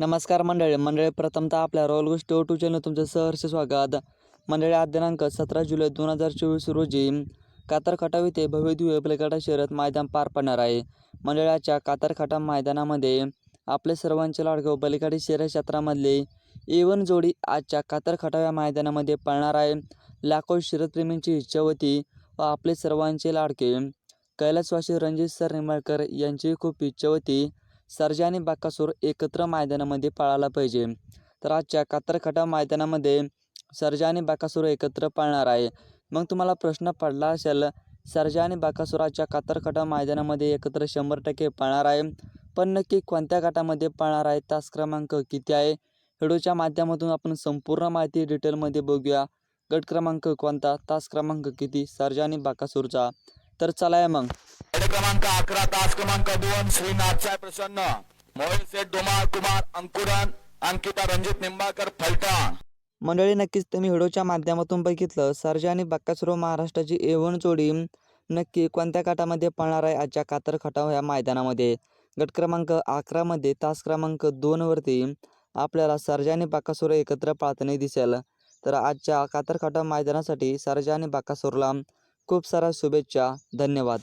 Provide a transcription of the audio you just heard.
नमस्कार मंडळी. मंडळी प्रथमतः आपल्या रोल गोष्टी ओ टू चॅनल तुमचं सहर्ष स्वागत. मंडळी आज दिनांक सतरा जुलै दोन हजार चोवीस रोजी कातर खटाव येथे भव्यदिव्य बलगाडा शहरात मैदान पार पडणार आहे. मंडळाच्या कातर खटा मैदानामध्ये आपले सर्वांचे लाडके बलिगाडी शहर क्षेत्रामधले एवन जोडी आजच्या कातर खटाव या मैदानामध्ये पळणार आहे. लाखो शर्यतप्रेमींची इच्छा होती व आपले सर्वांचे लाडके कैलासवासी रणजित सर निंबाळकर यांची खूप इच्छा होती. सर्जा आणि बाकासूर एकत्र मैदानामध्ये पळायला पाहिजे. तर आजच्या कातरखटा मैदानामध्ये सर्जा आणि बाकासूर एकत्र पळणार आहे. मग तुम्हाला प्रश्न पडला असेल सर्जा आणि बाकासुराच्या कातरखटा मैदानामध्ये एकत्र शंभर टक्के पळणार आहे. पण नक्की कोणत्या गटामध्ये पळणार आहे? तास क्रमांक किती आहे? व्हिडिओच्या माध्यमातून आपण संपूर्ण माहिती डिटेलमध्ये बघूया. गट क्रमांक कोणता? तास क्रमांक किती? सर्जा आणि बाकासूरचा. तर चला मग. क्रमांक अकरा तास क्रमांक दोन श्रीनाथ साहेब प्रसन्न. मोहिल सेठ धुमाळ कुमार अंकुरन अंकिता रणजित निंबाळकर फलटण. मंडळी नक्कीच तुम्ही व्हिडिओच्या माध्यमातून बघितलं. सर्जा आणि बक्कासुरो महाराष्ट्राची एवन जोडी नक्की कोणत्या गटामध्ये पळणार आहे? आजच्या कातर खटाव या मैदानामध्ये. गट क्रमांक अकरामध्ये तास क्रमांक दोनवरती आपल्याला सर्जा आणि बाकासुर एकत्र पाळताना दिसेल. तर आजच्या कातर खटाव मैदानासाठी सर्जा आणि बाकासुरला खूप साऱ्या शुभेच्छा. धन्यवाद.